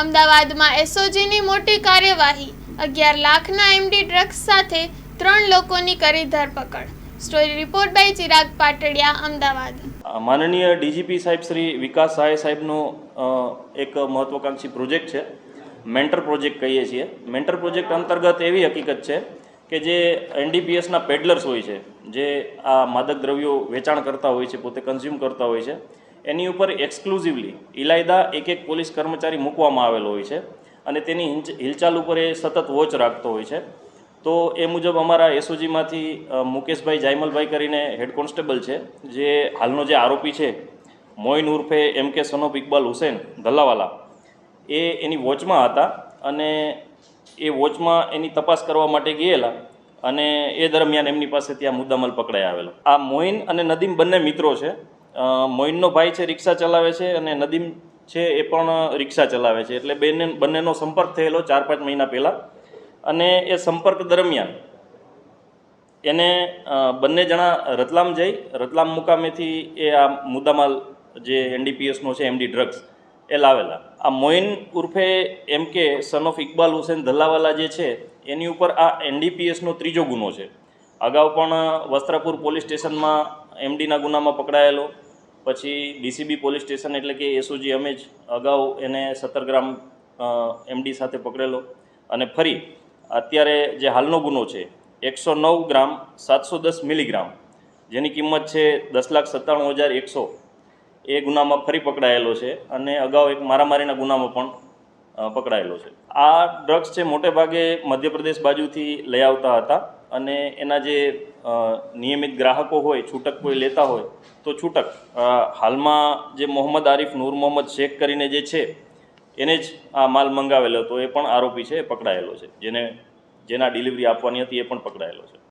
અમદાવાદમાં એસઓજીની મોટી કાર્યવાહી, અગિયાર લાખના એમડી ડ્રગ્સ સાથે ત્રણ લોકોની કરી ધરપકડ. Story report by Chirag Patadiya, Ahmedabad. માનનીય ડીજીપી સાહેબ શ્રી વિકાસ સહાય સાહેબનો એક મહત્વાકાંક્ષી પ્રોજેક્ટ છે, મેન્ટર પ્રોજેક્ટ કહીએ છીએ. મેન્ટર પ્રોજેક્ટ અંતર્ગત એવી હકીકત છે કે જે એનડીપીએસના પેડલર્સ હોય છે, જે આ માદક દ્રવ્યો વેચાણ કરતા હોય છે, પોતે કન્ઝ્યુમ કરતા હોય છે એની ઉપર એક્સક્લુઝિવલી ઇલાયદા એક એક પોલીસ કર્મચારી મૂકવામાં આવેલો હોય છે અને તેની હિલચાલ ઉપર એ સતત વોચ રાખતો હોય છે. તો એ મુજબ અમારા એસઓજીમાંથી મુકેશભાઈ જાયમલભાઈ કરીને હેડ કોન્સ્ટેબલ છે, જે હાલનો જે આરોપી છે મોઇન ઉર્ફે એમ કે સનોફ ઇકબાલ હુસેન ધલ્લાવાલા, એ એની વોચમાં હતા અને એ વોચમાં એની તપાસ કરવા માટે ગયેલા અને એ દરમિયાન એમની પાસે ત્યાં મુદ્દામલ પકડાઈ આવેલો. આ મોઇન અને નદીમ બંને મિત્રો છે મોઇનનો ભાઈ છે, રિક્ષા ચલાવે છે અને નદીમ છે, એ પણ રિક્ષા ચલાવે છે. એટલે બંને, બંનેનો સંપર્ક થયેલો ચાર પાંચ મહિના પહેલાં. અને એ સંપર્ક દરમિયાન એને બંને જણા રતલામ જઈ, રતલામ મુકામેથી એ આ મુદ્દામાલ જે એનડીપીએસનો છે, એમડી ડ્રગ્સ, એ લાવેલા. આ મોઇન ઉર્ફે M K son of Iqbal Hussain Dhallawala જે છે, એની ઉપર આ એનડીપીએસનો ત્રીજો ગુનો છે. અગાઉ પણ વસ્ત્રાપુર પોલીસ સ્ટેશનમાં એમડીના ગુનામાં પકડાયેલો. પછી ડીસીબી પોલીસ સ્ટેશન એટલે કે એસઓજી અમે જ અગાઉ એને સત્તર ગ્રામ એમડી સાથે પકડેલો. અને ફરી અત્યારે જે હાલનો ગુનો છે, એકસો નવ ગ્રામ, સાતસો દસ મિલીગ્રામ, જેની કિંમત છે દસ લાખ સત્તાણું હજાર એકસો, એ ગુનામાં ફરી પકડાયેલો છે અને અગાઉ એક મારામારીના ગુનામાં પણ પકડાયેલો છે. આ ડ્રગ્સ છે મોટે ભાગે મધ્યપ્રદેશ બાજુથી લઈ આવતા હતા. અને એના જે નિયમિત ગ્રાહકો હોય, છૂટક કોઈ લેતા હોય, તો છૂટક. હાલમાં જે મોહમ્મદ આરિફ નૂર મોહમ્મદ શેખ કરીને જે છે, એને જ આ માલ મંગાવેલો હતો, એ પણ આરોપી છે, એ પકડાયેલો છે. જેને, જેના ડિલિવરી આપવાની હતી, એ પણ પકડાયેલો છે.